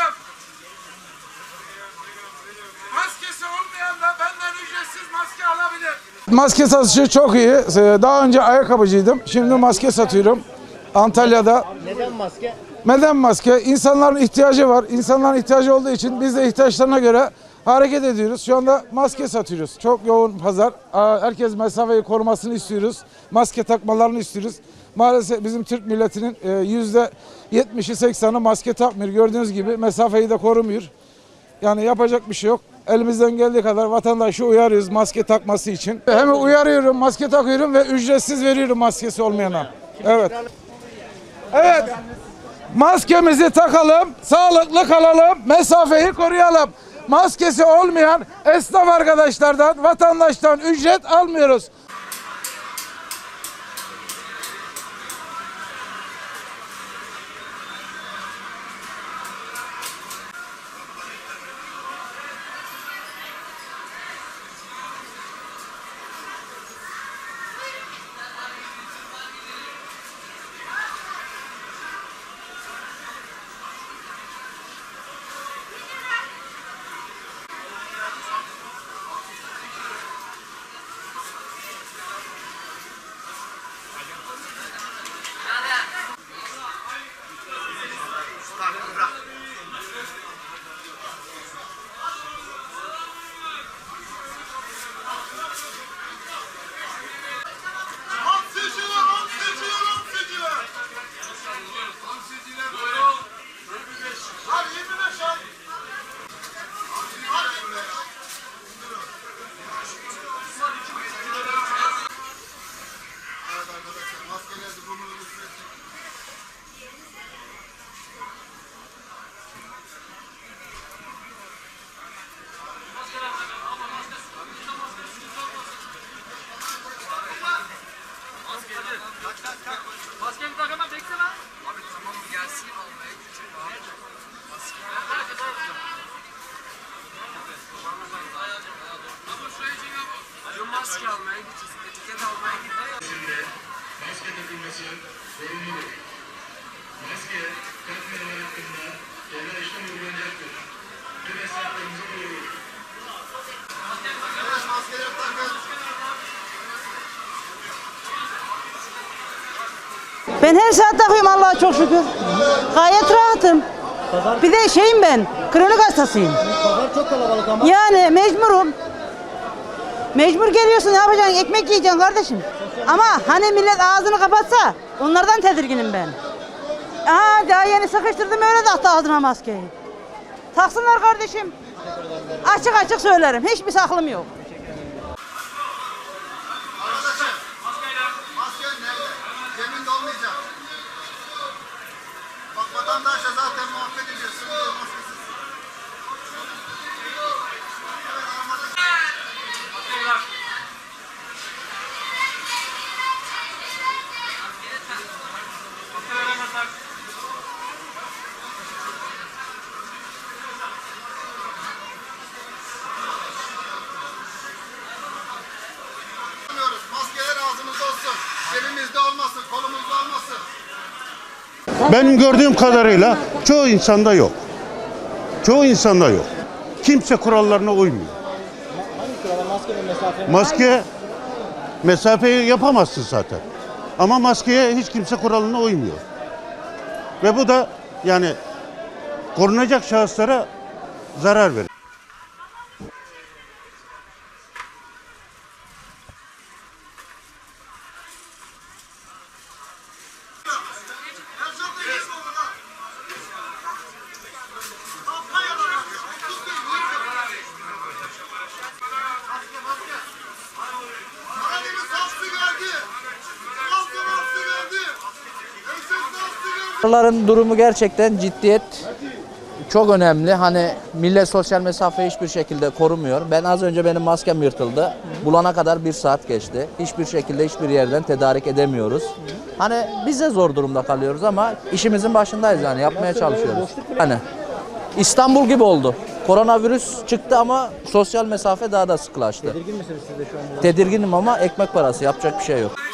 alalım. Maskesi olmayan da benden ücretsiz maske alabilir. Maske satışı çok iyi. Ee, daha önce ayakkabıcıydım. Şimdi maske satıyorum. Antalya'da. Neden maske? Neden maske? İnsanların ihtiyacı var. İnsanların ihtiyacı olduğu için biz de ihtiyaçlarına göre hareket ediyoruz. Şu anda maske satıyoruz. Çok yoğun pazar. Herkes mesafeyi korumasını istiyoruz. Maske takmalarını istiyoruz. Maalesef bizim Türk milletinin e, yüzde 70'i 80'i maske takmıyor. Gördüğünüz gibi mesafeyi de korumuyor. Yani yapacak bir şey yok. Elimizden geldiği kadar vatandaşı uyarıyoruz maske takması için. Hem uyarıyorum, maske takıyorum ve ücretsiz veriyorum maskesi olmayana. Evet. Evet. Maskemizi takalım, sağlıklı kalalım, mesafeyi koruyalım. Maskesi olmayan esnaf arkadaşlardan, vatandaştan ücret almıyoruz. Maske takılması zorunludur. Maske takmayanlar hakkında ceza işlem uygulanacaktır. Tüm esnaflarımızı duyuruyoruz. Evet maskeleri takın. Ben her saat takıyorum Allah'a çok şükür. Gayet rahatım. Bir de şeyim ben, kronik hastasıyım. Pazar çok kalabalık ama. Yani mecburum. Mecbur geliyorsun ne yapacaksın? Ekmek yiyeceksin kardeşim. Ama hani millet ağzını kapatsa onlardan tedirginim ben. Aha daha yeni sıkıştırdım öyle taktı ağzına maskeyi. Taksınlar kardeşim. Açık açık söylerim. Hiçbir saklım yok. Benim gördüğüm kadarıyla çoğu insanda yok. Çoğu insanda yok. Kimse kurallarına uymuyor. Maske mesafeyi yapamazsın zaten. Ama maskeye hiç kimse kuralına uymuyor. Ve bu da yani korunacak şahıslara zarar verir. Onların durumu gerçekten ciddiyet çok önemli. Hani millet sosyal mesafeyi hiçbir şekilde korumuyor. Ben az önce benim maskem yırtıldı. Bulana kadar bir saat geçti. Hiçbir şekilde hiçbir yerden tedarik edemiyoruz. Hani biz de zor durumda kalıyoruz ama işimizin başındayız yani yapmaya çalışıyoruz. Hani İstanbul gibi oldu. Koronavirüs çıktı ama sosyal mesafe daha da sıklaştı. Tedirgin misiniz siz de şu an? Tedirginim ama ekmek parası yapacak bir şey yok.